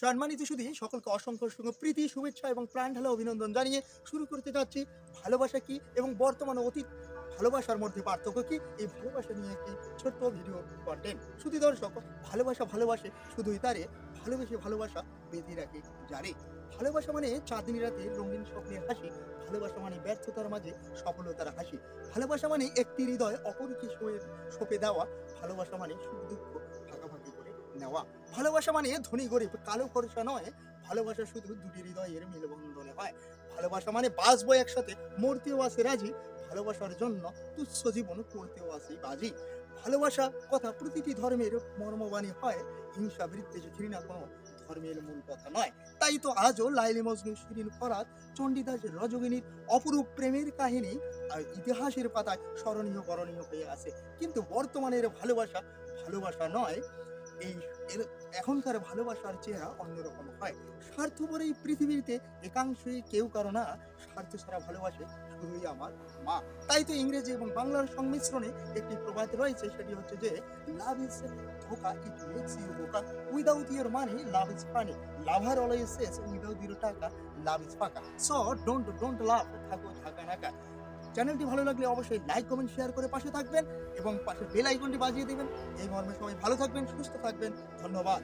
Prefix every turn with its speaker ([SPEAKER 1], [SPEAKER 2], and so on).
[SPEAKER 1] সম্মানিত শুধু সকলকে অসংখ্য অসংখ্য প্রীতি, শুভেচ্ছা এবং প্রাণ ঢালা অভিনন্দন জানিয়ে শুরু করতে যাচ্ছি ভালোবাসা কি এবং বর্তমান অতীত ভালোবাসার মধ্যে পার্থক্য কি? এই ভালোবাসা নিয়ে একটি ছোট্ট ভিডিও কন্টেন্ট শুধু দর্শক, ভালোবাসা ভালোবাসে, শুধুই তারে ভালোবেসে ভালোবাসা বেঁধে রাখে জানে। ভালোবাসা মানে চাঁদনি রাতে রঙিন স্বপ্নের হাসি, ভালোবাসা মানে ব্যর্থতার মাঝে সফলতার হাসি। ভালোবাসা মানে একটি হৃদয় অপরকে সঁপে দেওয়া, ভালোবাসা মানে সুখ দুঃখ নেওয়া। ভালোবাসা মানে ধনী গরিব, কালো খরচা নয়। ভালোবাসা শুধু দুটি হৃদয়ের মেলবন্ধনে হয়। ভালোবাসা মানে বাঁচবো একসাথে, মরতেও আসে রাজি। ভালোবাসার জন্য তুচ্ছ জীবন করতেও আসে বাজি। ভালোবাসা কথা প্রতিটি ধর্মের মর্মবাণী হয়। হিংসা, বিদ্বেষ, ঘৃণা কোনো ধর্মের মূল কথা নয়। তাই তো আজও লাইলি মজনু, শিরিন ফরাত চণ্ডীদাস, রজগিনীর অপরূপ প্রেমের কাহিনী আর ইতিহাসের পাতায় স্মরণীয় করণীয় হয়ে আছে। কিন্তু বর্তমানের ভালোবাসা ভালোবাসা নয়। এই এখনকার ভালোবাসার চেহারা অন্যরকম হয়। স্বার্থপর এই পৃথিবীতে একাংশই কেউ কারও না, স্বার্থ ছাড়া ভালোবাসে শুধুই আমার মা। তাই তো ইংরেজি এবং বাংলার সংমিশ্রণে একটি প্রবাদ রয়েছে, সেটি হচ্ছে যে লাভ ইজ ধোকা ইট মেক্স ইউ বোকা without your money love is funny lover always says without your টাকা লাভ ইজ ফাঁকা। সো ডোন্ট ডোন্ট লাভ থাকো ঢাকা নাকা চ্যানেলটি ভালো লাগলে অবশ্যই লাইক, কমেন্ট, শেয়ার করে পাশে থাকবেন এবং পাশে বেল আইকনটি বাজিয়ে দেবেন। এই মর্মে সবাই ভালো থাকবেন, সুস্থ থাকবেন। ধন্যবাদ।